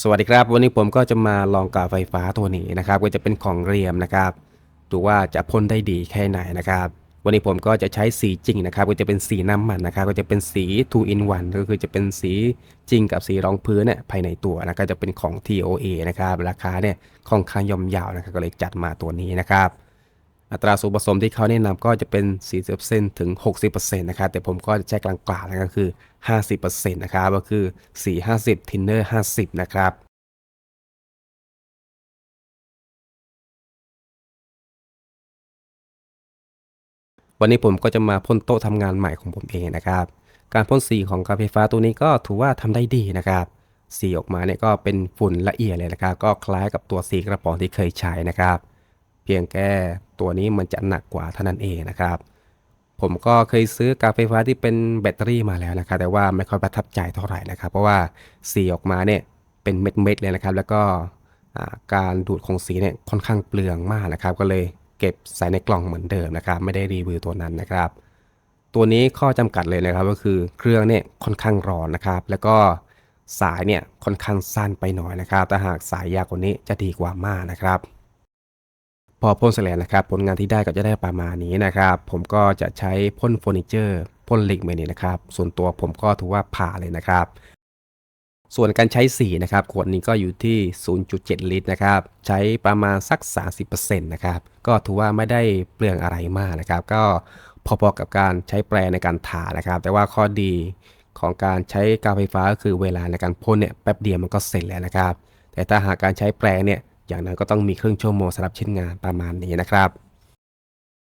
สวัสดีครับ วันนี้ผมก็จะมาลองกาไฟฟ้าตัวนี้นะครับ ก็จะเป็นของเรียมนะครับดูว่าจะพ่นได้ดีแค่ไหนนะครับ วันนี้ผมก็จะใช้สีจริงนะครับ ก็จะเป็นสีน้ำมันนะครับ ก็จะเป็นสี2 in 1ก็คือจะเป็นสีจริงกับสีรองพื้นเนี่ยภายในตัวนะก็จะเป็นของ TOA นะครับ ราคาเนี่ยค่อนข้างย่อมยาวนะครับก็เลยจัดมาตัวนี้นะครับ อัตราส่วนผสมที่เขาแนะนำก็จะเป็น 40%ถึง 60%นะครับ แต่ผมก็จะใช้กลางๆนะก็คือ 50%นะครับ ก็คือ 4 50 ทินเนอร์ 50 นะครับวันนี้ผมก็จะมาพ่นโต๊ะทำงานใหม่ของผมเองนะครับ การพ่นสีของกาไฟฟ้าตัวนี้ก็ถือว่าทำได้ดีนะครับ สีออกมาเนี่ยก็เป็นฝุ่นละเอียดเลยนะครับ ก็คล้ายกับตัวสีกระป๋องที่เคยใช้นะครับ เพียงแค่ตัวนี้มันจะหนักกว่าเท่านั้นเองนะครับ ผมก็เคยซื้อกาไฟฟ้าที่เป็นแบตเตอรี่มาแล้วนะครับ แต่ว่าไม่ค่อยประทับใจเท่าไหร่นะครับ เพราะว่าสีออกมาเนี่ยเป็นเม็ดๆเลยนะครับ แล้วก็การดูดของสีเนี่ยค่อนข้างเปลืองมากนะครับ ก็เลยเก็บใส่ในกล่องเหมือนเดิมนะครับ ไม่ได้รีวิวตัวนั้นนะครับ ตัวนี้ข้อจำกัดเลยนะครับ ก็คือเครื่องเนี่ยค่อนข้างร้อนนะครับ แล้วก็สายเนี่ยค่อนข้างสั้นไปหน่อยนะครับแต่หากสายยาวกว่านี้จะดีกว่ามากนะครับ พอพ่นเสร็จแล้วนะครับ ผลงานที่ได้ก็จะได้ประมาณนี้นะครับ ผมก็จะใช้พ่นเฟอร์นิเจอร์พ่นเหล็กเมนี่นะครับ ส่วนตัวผมก็ถือว่าผ่าเลยนะครับ ส่วนการใช้สีนะครับขวดนี้ก็อยู่ที่ 0.7 ลิตรนะครับ ใช้ประมาณสัก 30%นะครับ ก็ถือว่าไม่ได้เปลืองอะไรมากนะครับ ก็พอๆกับการใช้แปรในการทานะครับ แต่ว่าข้อดีของการใช้กาวไฟฟ้าก็คือเวลาในการพ่นเนี่ยแป๊บเดียวมันก็เสร็จแล้วนะครับ แต่ถ้าหากการใช้แปรเนี่ย อย่างนั้นก็ต้องมีครึ่งชั่วโมงสำหรับชิ้นงานประมาณนี้นะครับ